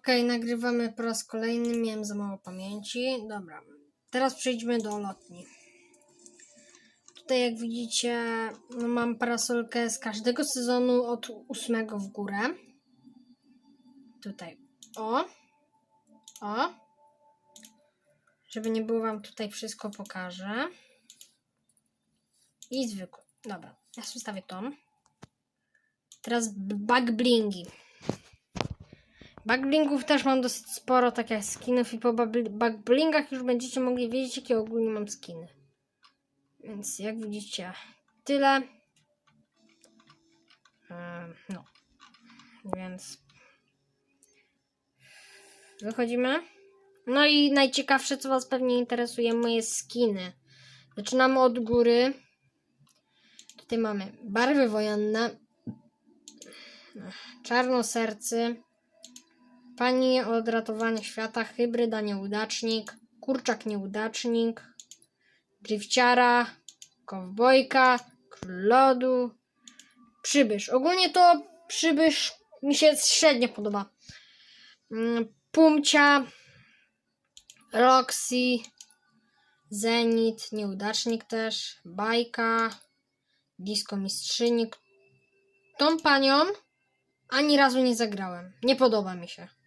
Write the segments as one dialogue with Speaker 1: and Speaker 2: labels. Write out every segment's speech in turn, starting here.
Speaker 1: Okej, nagrywamy po raz kolejny. Miałem za mało pamięci. Dobra. Teraz przejdźmy do lotni. Tutaj, jak widzicie, no mam parasolkę z każdego sezonu od ósmego w górę. Tutaj. O. O. Żeby nie było wam tutaj wszystko pokażę. I zwykły. Dobra. Ja sobie stawię tą. Teraz bug blingi. Bugblingów też mam dosyć sporo, tak jak skinów i po bugblingach już będziecie mogli wiedzieć, jakie ogólnie mam skiny. Więc jak widzicie, tyle. Em, No. Więc wychodzimy. No i najciekawsze, co Was pewnie interesuje, moje skiny. Zaczynamy od góry. Tutaj mamy barwy wojenne, czarnosercy, Pani od ratowania świata, hybryda nieudacznik, kurczak nieudacznik, drifciara, kowbojka, król lodu, przybysz. Ogólnie to przybysz mi się średnio podoba. Mm, Pumcia, Roxy, Zenit, nieudacznik też, bajka, disco mistrzyni. Tą panią ani razu nie zagrałem. Nie podoba mi się.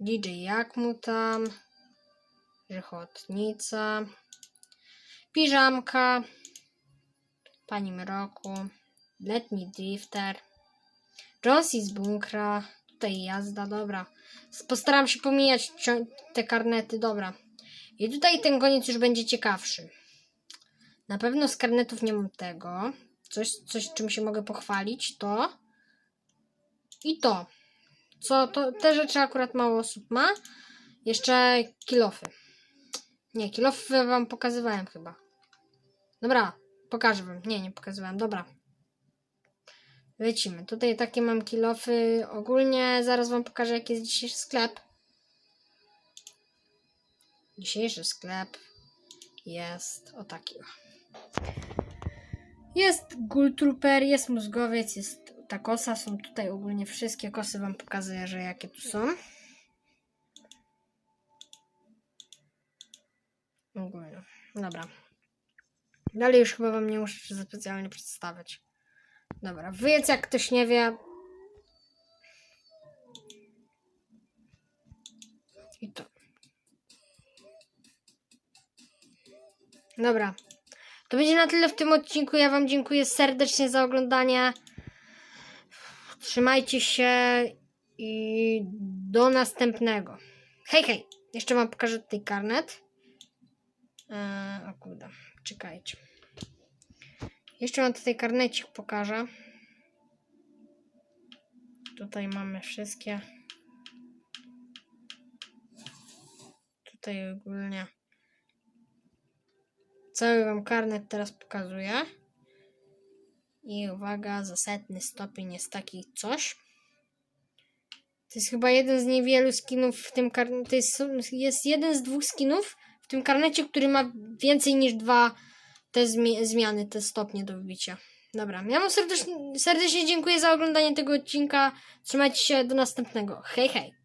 Speaker 1: DJ jak mu tam, Rzechotnica, Piżamka, Pani Mroku, Letni Drifter, Jonesy z bunkra, tutaj jazda, dobra. Postaram się pomijać te karnety, dobra. I tutaj ten koniec już będzie ciekawszy. Na pewno z karnetów nie mam tego. Coś, coś czym się mogę pochwalić, to i to. Co to? Te rzeczy akurat mało osób ma. Jeszcze kilofy. Nie, kilofy wam pokazywałem chyba. Dobra, pokażę wam. Nie, nie pokazywałem. Dobra. Lecimy. Tutaj takie mam kilofy. Ogólnie zaraz wam pokażę, jaki jest dzisiejszy sklep. Dzisiejszy sklep jest o taki. Jest Ghoul Trooper, jest mózgowiec, jest ta kosa. Są tutaj ogólnie wszystkie kosy. Wam pokazuję, że jakie tu są. Ogólnie. Dobra. Dalej już chyba wam nie muszę specjalnie przedstawiać. Dobra, więc jak ktoś nie wie. I to. Dobra. To będzie na tyle w tym odcinku. Ja Wam dziękuję serdecznie za oglądanie. Trzymajcie się i do następnego. Hej, hej! Jeszcze Wam pokażę tutaj karnet. Eee, o kurde, czekajcie. Jeszcze Wam tutaj karnecik pokażę. Tutaj mamy wszystkie. Tutaj ogólnie. Cały wam karnet teraz pokazuję. I uwaga, za setny stopień jest taki coś. To jest chyba jeden z niewielu skinów w tym karnecie. To jest, jest jeden z dwóch skinów w tym karnecie, który ma więcej niż dwa te zmi- zmiany, te stopnie do wbicia. Dobra, ja wam serdecznie, serdecznie dziękuję za oglądanie tego odcinka. Trzymajcie się do następnego. Hej, hej!